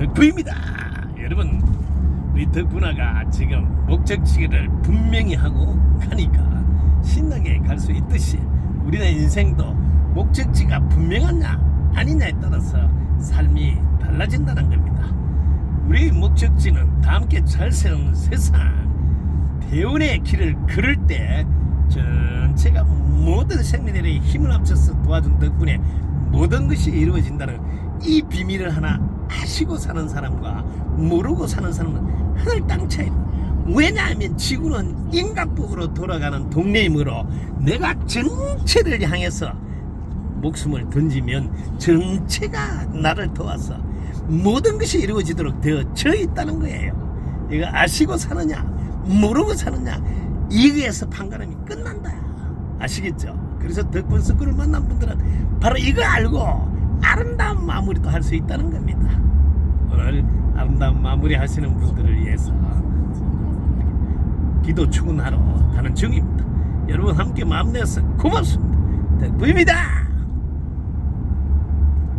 덕분입니다. 여러분 우리 덕분아가 지금 목적지를 분명히 하고 가니까 신나게 갈 수 있듯이 우리의 인생도 목적지가 분명하냐 아니냐에 따라서 삶이 달라진다는 겁니다. 우리 목적지는 다 함께 잘 세운 세상 대운의 길을 걸을 때 전체가 모든 생민들의 힘을 합쳐서 도와준 덕분에 모든 것이 이루어진다는 이 비밀을 하나 아시고 사는 사람과 모르고 사는 사람은 하늘 땅 차이. 왜냐하면 지구는 인간법으로 돌아가는 동네이므로 내가 전체를 향해서 목숨을 던지면 전체가 나를 도와서 모든 것이 이루어지도록 되어져 있다는 거예요. 이거 아시고 사느냐, 모르고 사느냐, 이거에서 판가름이 끝난다. 아시겠죠? 그래서 덕분 스쿨을 만난 분들은 바로 이거 알고 아름다운 마무리도 할 수 있다는 겁니다. 오늘 아름다운 마무리 하시는 분들을 위해서 기도 추근하러 가는 중입니다. 여러분 함께 마음 내서 고맙습니다. 덕분입니다.